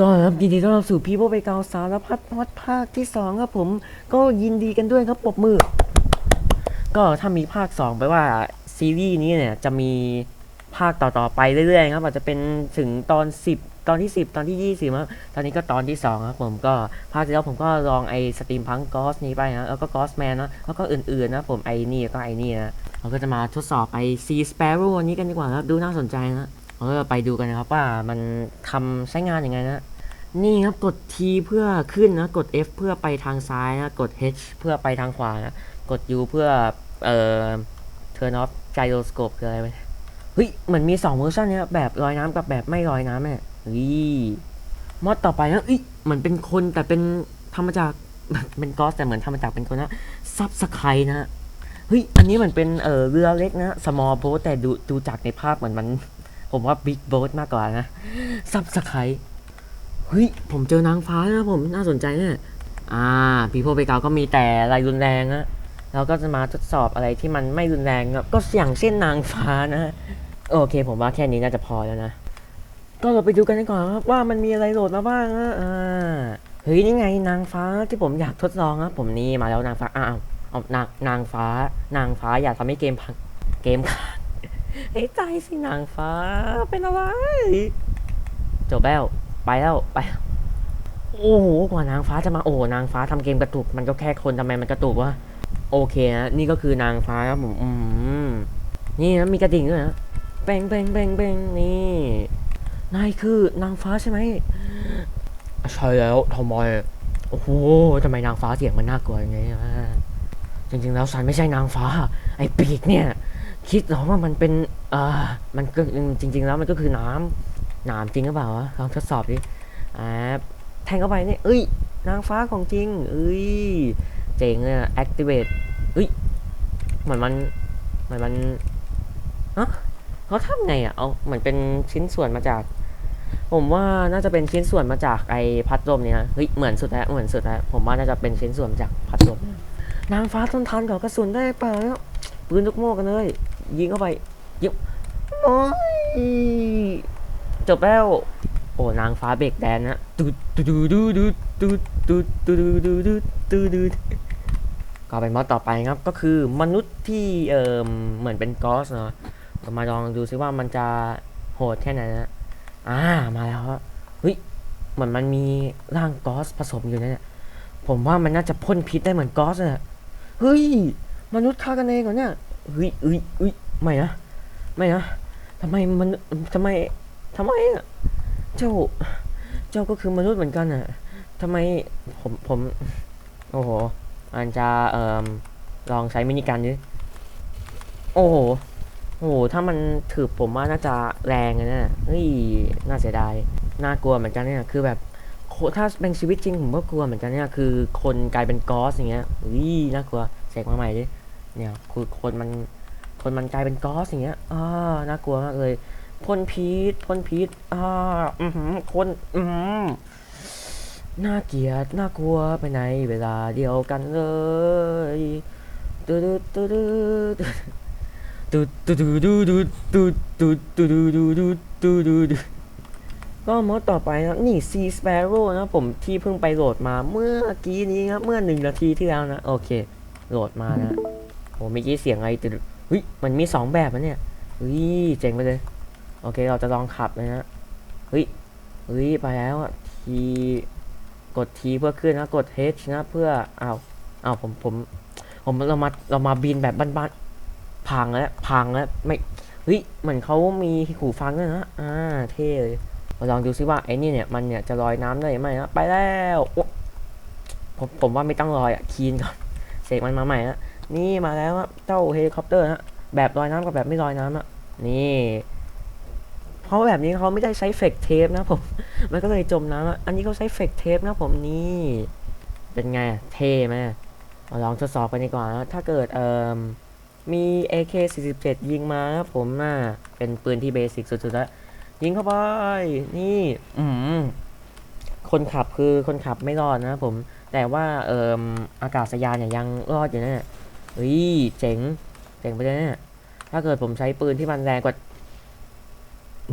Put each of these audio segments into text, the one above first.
ก็ครับยินดีต้อนรับสู่พี่โบไปเกาสารพัดพอดภาคที่สองครับผม ก็ยินดีกันด้วยครับปรบมือ ก็ถ้ามีภาคสองแปลว่าซีรีส์นี้เนี่ยจะมีภาคต่อๆไปเรื่อยๆครับอาจจะเป็นถึงตอน 10 ตอนที่ 10 ตอนที่ 20ครับตอนนี้ก็ตอนที่ 2 ครับผมก็ภาคที่แล้วผมก็ลองไอ้สตรีมพังกอสนี้ไปนะแล้วก็กอสแมนนะแล้วก็อื่นๆนะผมไอ้นี่ก็ไอ้นี่นะเราก็จะมาทดสอบไอ้ซีสเปโร่นี้กันดีกว่าครับดูน่าสนใจนะ เราก็ไปดูกันนะครับว่ามันทำใช้งานยังไงนะนี่ครับกด T เพื่อขึ้นนะกด F เพื่อไปทางซ้ายนะกด H เพื่อไปทางขวานะกด U เพื่อเอ่อ turn off gyroscope คืออะไรวะเฮ้ยเหมือนมี2เวอร์ชันเนี่ยแบบลอยน้ำกับแบบไม่ลอยน้ำเนี่ยเฮ้ยมอดต่อไปนะเอ้ยเหมือนเป็นคนแต่เป็นทำมาจากเป็นกอสแต่เหมือนทำมาจากเป็นคนนะซับสไครนะเฮ้ยอันนี้เหมือนเป็นเออเรือเล็กนะ small boat แต่ดูดูจากในภาพเหมือนมัน ผมว่า big boat มากกว่านะซับสไครเฮ้ย ผมเจอนางฟ้านะผมน่าสนใจเนี่ยอ่าพีโพเบเกาก็มีแต่อะไรรุนแรงนะเราก็จะมาทดสอบอะไรที่มันไม่รุนแรงก็อย่างเช่นนางฟ้านะโอเค ผมว่าแค่นี้น่าจะพอแล้วนะ ก็เราไปดูกันดีกว่อนครับว่ามันมีอะไรโหลดมาบ้างนะอ่าเฮ้ยนี่ไงนางฟ้าที่ผมอยากทดลองนะผมนี่มาแล้วนางฟ้าอ้าวเอานางนางฟ้า นางฟ้าอยากทำให้เกมพังเกมค้าง เฮ้ใจสินางฟ้า เป็นอะไรจบแล้วไปแล้วไป โอ้โหกว่านางฟ้าจะมาโอ้นางฟ้าทำเกมกระตุก มันก็แค่คนทำไมมันกระตุกวะโอเคนะนี่ก็คือนางฟ้าครับผมอืมนี่นะมีกระดิ่งด้วยนะเป่งเป่งเป่งเป่งนี่นายคือนางฟ้าใช่ไหมใช่แล้วทำไมโอ้โหทำไมนางฟ้าเสียงมันน่ากลัวอย่างเงี้จริงๆแล้วฉันไม่ใช่นางฟ้า ไอ้ปีกเนี่ย คิดเหรอว่ามันเป็นเอ่อมันก็จริง ๆ แล้วมันก็คือน้ำหนามจริงหรือเปล่าวะลองทดสอบดิอ่าแทงเข้าไปนี่เอ้ย นางฟ้าของจริง เอ้ย เจ๋งเลยอะ activate เอ้ยเหมือนมันเหมือนมันฮะเขาทำไงอะเอาเหมือนเป็นชิ้นส่วนมาจาก ผมว่าน่าจะเป็นชิ้นส่วนมาจากไอ้พัดลมเนี่ยนะเฮ้ยเหมือนสุดแล้วเหมือนสุดแล้วผมว่าน่าจะเป็นชิ้นส่วนมาจากพัดลมนางฟ้าทนทานกับกระสุนได้เปล่าเนี่ยปืนลูกโม่กันเลย ยิงเข้าไปยิงโอ้ยจบแล้ว โอ้นางฟ้าเบรกแดนนะตูดตูดตูดูดูดูดูดูดูดูดูก็เป็นมอดต่อไปครับ ก็คือมนุษย์ที่เอ่อเหมือนเป็นกอสเนาะมาลองดูซิว่ามันจะโหดแค่ไหนนะอ่ามาแล้วครับเฮ้ยเหมือนมันมีร่างกอสผสมอยู่นะเนี่ยผมว่ามันน่าจะพ่นพิษได้เหมือนกอสเลยเฮ้ยมนุษย์ฆ่ากันเองเหรอเนี่ย เฮ้ยเฮ้ยเฮ้ยไม่นะ ไม่นะทำไมมันทำไมทำไมอะเจ้า เจ้าก็คือมนุษย์เหมือนกันอะทำไมผมผมโอ้โหอันจะเอ่อลองใช้มินิกันดิโอ้โหโอ้โหถ้ามันถือผมว่าน่าจะแรงอะนะเฮ้ยน่าเสียดายน่ากลัวเหมือนกันเนี่ยคือแบบถ้าเป็นชีวิตจริงผมก็กลัวเหมือนกันเนี่ยคือคนกลายเป็นกอสอย่างเงี้ยอุ้ยน่ากลัวเสกมาใหม่ดิ เนี่ยคือคนมันคนมันกลายเป็นกอสอย่างเงี้ยอ่าน่ากลัวมากเลยพ่นพิษพ่นพิษอ่าอือหือคนอือหือน่าเกลียดน่ากลัวไปในเวลาเดียวกันเลยตูดตูดตูดตูดตูดตูดตูดตูดตูดตูดตูดตูดตูดก็มดต่อไปนะนี่ C Sparrow นะผมที่เพิ่งไปโหลดมาเมื่อกี้นี้ครับเมื่อหนึ่งนาทีที่แล้วนะ โอเค โหลดมานะ โอ้เมื่อกี้เสียงอะไรตึดเฮ้ยมันมีสองแบบนะเนี่ยเฮ้ยเจ๋งไปเลย โอเคเราจะลองขับเลยนะเฮ้ยเฮ้ยไปแล้วอะทีกดทีเพื่อขึ้นนะกด H นะเพื่ออ้าวอ้าวผมผม ผมเรามาเรามาบินแบบบ้านๆพังแล้วพังแล้วไม่เฮ้ยเหมือนเขามีหูฟังด้วยนะอ่าเท่เลยมาลองดูซิว่าไอ้นี่เนี่ยมันเนี่ยจะลอยน้ำได้ไหมนะไปแล้วโอ๊ะผมผมว่าไม่ต้องลอยอะคีนก่อนเสกมันมาใหม่นะ นี่มาแล้วอะเจ้าเฮลิคอปเตอร์ฮะแบบลอยน้ำกับแบบไม่ลอยน้ำอะนี่เพราะแบบนี้เขาไม่ได้ใช้เฟกเทปนะผม มันก็เลยจมน้ำอะอันนี้เขาใช้เฟกเทปนะผมนี่ เป็นไง เท่ไหมลองทดสอบกันดีกว่านะถ้าเกิดเอ่อมี AK47 ยิงมานะผมน่ะเป็นปืนที่เบสิกสุดๆแล้ว ยิงเข้าไป นี่อืมคนขับคือคนขับไม่รอดนะผม แต่ว่าเอ่ออากาศยานเนี่ยยังรอดอยู่นะเนี่ย เฮ้ยเจ๋งเจ๋งไปเลยเนี่ยถ้าเกิดผมใช้ปืนที่มันแรงกว่า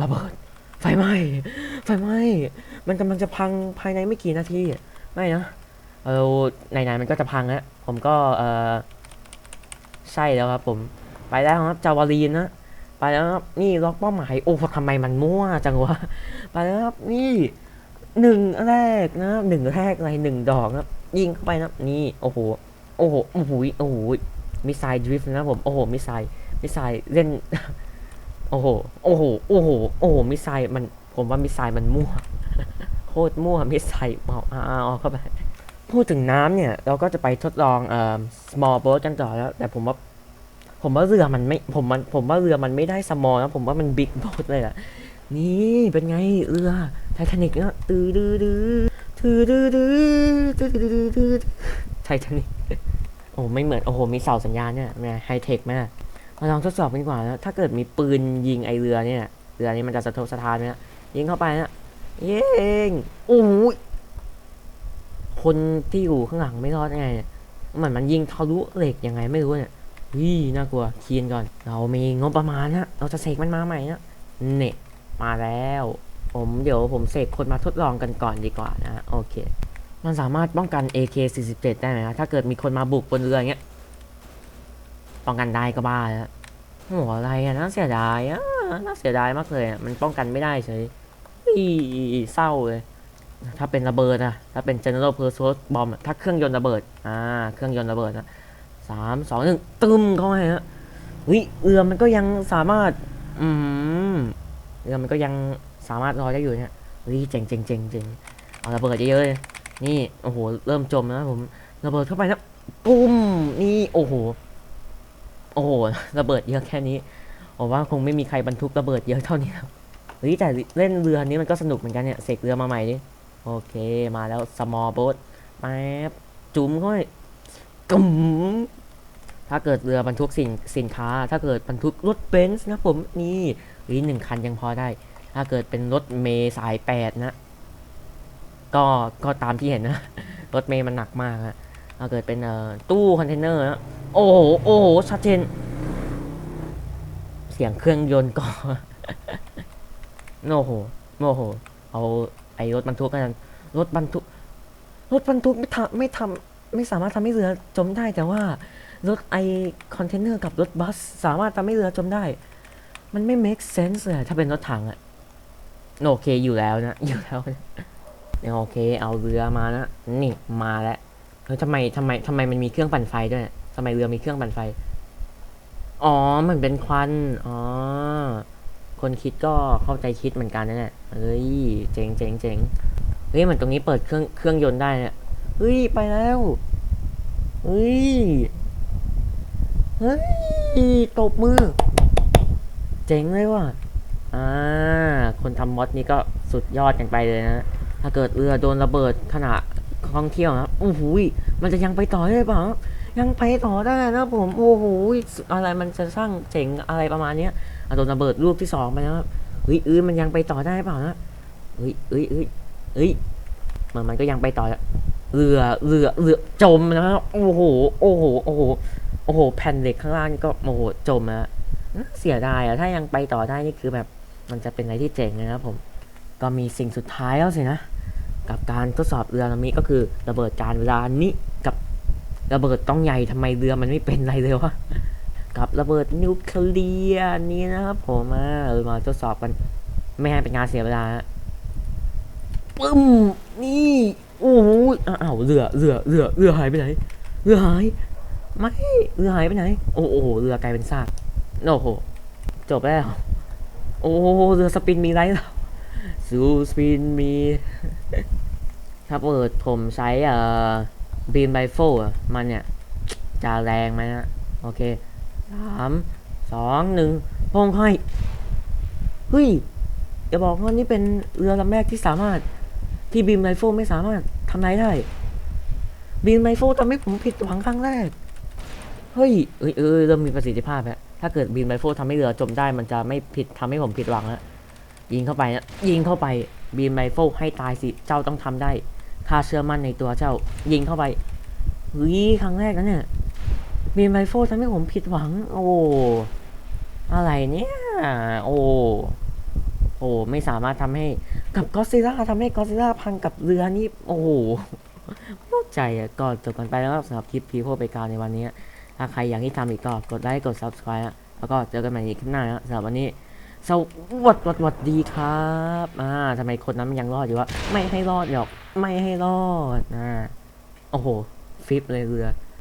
ระเบิด ไฟไหม้ไฟไหม้มันกำลังจะพังภายในไม่กี่นาทีไม่นะเออไหนๆมันก็จะพังแล้วผมก็เออใช่แล้วครับผมไปแล้วครับจาวารีนนะไปแล้วครับนี่ล็อกเป้าหมายโอ้ทำไมมันมั่วจังวะไปแล้วครับนี่หนึ่งแรกนะหนึ่งแรกอะไรหนึ่งดอกนะครับยิงเข้าไปนะนี่โอ้โห โอ้โหโอ้โหโอ้โหมิสไซล์ดริฟต์นะผมโอ้โหมิสไซล์มิสไซล์เล่นโอ้โหโอ้โหโอ้โหโอ้โหมิสไซล์มันผมว่ามิสไซล์มันมั่วโคตรมั่วมิสไซล์เอาเอาเอาเอเข้าไปพูดถึงน้ำเนี่ย เราก็จะไปทดลองเอ่อ small boat กันต่อแล้ว แต่ผมว่า ผมว่าเรือมันไม่ผมมันผมว่าเรือมันไม่ได้ small นะผมว่ามัน big boat เลยอะนี่เป็นไงเรือไททานิกเนี่ยตื้อดื้อดื้อตื้อดื้อดื้อตื้อดื้อดื้อดื้อ ไททานิกโอ้ไม่เหมือน โอ้โห มีเสาสัญญาณเนี่ยแม่ไฮเทคมากมาลองทดสอบกันดีกว่านะถ้าเกิดมีปืนยิงไอเรือเนี่ย เรือนี้มันจะสะทกสะท้านไหมนะยิงเข้าไปนะเย้งโอ้ยคนที่อยู่ข้างหลังไม่รอดยังไงเหมือนมันยิงทะลุเหล็กยังไงไม่รู้เนี่ยวิน่ากลัวเคียนก่อน เรามีงบประมาณนะเราจะเสกมันมาใหม่นะเนี่ยมาแล้ว ผมเดี๋ยวผมเสกคนมาทดลองกันก่อนดีกว่านะ โอเค มันสามารถป้องกัน AK47 ได้ไหมนะถ้าเกิดมีคนมาบุกบนเรืออย่างเงี้ย ป้องกันได้ก็บ้าแล้วโหัวอะไรอะน่าเสียดายอะน่าเสียดายมากเลยอะมันป้องกันไม่ได้เฉยอีเศร้าเลย ถ้าเป็นระเบิดอะถ้าเป็น general purpose bomb อะถ้าเครื่องยนต์ระเบิด อ่า เครื่องยนต์ระเบิดนะสามสองหนึ่งตึมเข้าไปฮะเฮ้ยเรือมันก็ยังสามารถ อืมเรือมันก็ยังสามารถลอยได้อยู่เนี่ยเฮ้ยเจ๋งเจ๋งเจ๋งเจ๋งเอาระเบิดเยอะๆเลย นี่โอ้โหเริ่มจมแล้วนะผมระเบิดเข้าไปแล้วปุ้มนี่โอ้โหโอ้โหระเบิดเยอะแค่นี้ผมว่าคงไม่มีใครบรรทุกระเบิดเยอะเท่านี้ครับเฮ้ยแต่เล่นเรือนี้มันก็สนุกเหมือนกันเนี่ยเสกเรือมาใหม่ดิโอเคมาแล้ว small boat แป๊บจุ๋มเข้าไปกุ๋มถ้าเกิดเรือบรรทุกสินสินค้า ถ้าเกิดบรรทุกรถเบนซ์นะผมนี่หนึ่งคันยังพอได้ ถ้าเกิดเป็นรถเมย์สายแปดนะ ก็ก็ตามที่เห็นนะ รถเมย์มันหนักมากฮะถ้าเกิดเป็นตู้คอนเทนเนอร์นะโอ้โหโอ้โหชัดเจนเสียงเครื่องยนต์ก็โอ้โหโอ้โห เอาไอ้รถบรรทุกกันรถบรรทุก รถบรรทุกไม่ทำไม่ทำไม่สามารถทำให้เรือจมได้แต่ว่ารถไอคอนเทนเนอร์กับรถบัส สามารถทำให้เรือจมได้ มันไม่ make sense เลยถ้าเป็นรถถังอะโอเคอยู่แล้วนะ อยู่แล้วนะ โอเค เอาเรือมานะ นี่มาแล้วเฮ้ยทำไมทำไมทำไมมันมีเครื่องปั่นไฟด้วยทำไมเรือมีเครื่องปั่นไฟ อ๋อ มันเป็นควัน อ๋อ คนคิดก็เข้าใจคิดเหมือนกันนะเนี่ยเฮ้ย เจ๋งเจ๋งเจ๋งเฮ้ยเหมือนตรงนี้เปิดเครื่องเครื่องยนต์ได้เนี่ยเฮ้ย ไปแล้วเฮ้ย เฮ้ย ตบมือ เจ๋งเลยว่ะ อ่า คนทำมอดนี้ก็สุดยอดกันไปเลยนะ ถ้าเกิดเรือโดนระเบิดขณะท่องเที่ยวนะโอ้โหมันจะยังไปต่อได้เปล่ายังไปต่อได้นะผม โอ้โหอะไรมันจะสร้างเจ๋งอะไรประมาณเนี้ยโดนระเบิดลูกที่สองไปนะครับเฮ้ยเอ้ยมันยังไปต่อได้หรือเปล่านะเฮ้ยเอ้ยเอ้ยเอ้ยมันมันก็ยังไปต่อเรือเรือเรือจมนะครับโอ้โหโอ้โหโอ้โหโอ้โห แผ่นเหล็กข้างล่างนี่ก็โอ้โหจมนะเสียดายอะถ้ายังไปต่อได้นี่คือแบบ มันจะเป็นอะไรที่เจ๋งเลยนะครับผม ก็มีสิ่งสุดท้ายแล้วสินะ กับการทดสอบเรือลำนี้ก็คือระเบิดการเวลานี้กับระเบิดต้องใหญ่ทำไมเรือมันไม่เป็นไรเลยวะกับระเบิดนิวเคลียร์นี้นะครับผมมาเออมาทดสอบกัน ไม่ให้เป็นงานเสียเวลาปึ้มนี่โอ้โหอ้าวเรือเรือเรือเรือหายไปไหนเรือหายไม่เรือหายไปไหน โอ้โหเรือกลายเป็นซากโอ้โหจบแล้ว โอ้เรือสปินมีไรแล้ว ซูสปินมีถ้าเปิดผมใช้เอ่อบีมไบโฟมันเนี่ย จะแรงไหมนะ โอเคสามสองหนึ่งพงให้เฮ้ยอย่าบอกว่านี่เป็นเรือลำแรกที่สามารถที่บีมไบโฟไม่สามารถทำไรได้ บีมไบโฟทำให้ผมผิดหวังครั้งแรก เฮ้ยเอ้ยเออเริ่มมีประสิทธิภาพแล้วถ้าเกิดบีมไบโฟทำให้เรือจมได้มันจะไม่ผิดทำให้ผมผิดหวังแล้ว ยิงเข้าไปนะยิงเข้าไปบีมไรเฟิลให้ตายสิเจ้าต้องทำได้ข้าเชื่อมั่นในตัวเจ้า ยิงเข้าไปเฮ้ยครั้งแรกนะเนี่ยบีมไรเฟิลทำให้ผมผิดหวัง โอ้อะไรเนี่ยโอ้โอ้ไม่สามารถทำให้กับก็ซิล่าทำให้ก็ซิล่าพังกับเรือนี่โอ้โหนอกใจอะก็อจบกันไปแล้วสำหรับคลิปพีโพไปกาวในวันนี้ถ้าใครอยากให้ทำอีกก็กดไลค์กด subscribe แล้วก็เจอกันใหม่อีกคลิปหน้าสำหรับวันนี้ สวัสดีวัดดีครับอ่าทำไมคนนั้นมันยังรอดอยู่วะไม่ให้รอดหรอก ไม่ให้รอดอ่าโอ้โห ฟิปเลยเรือ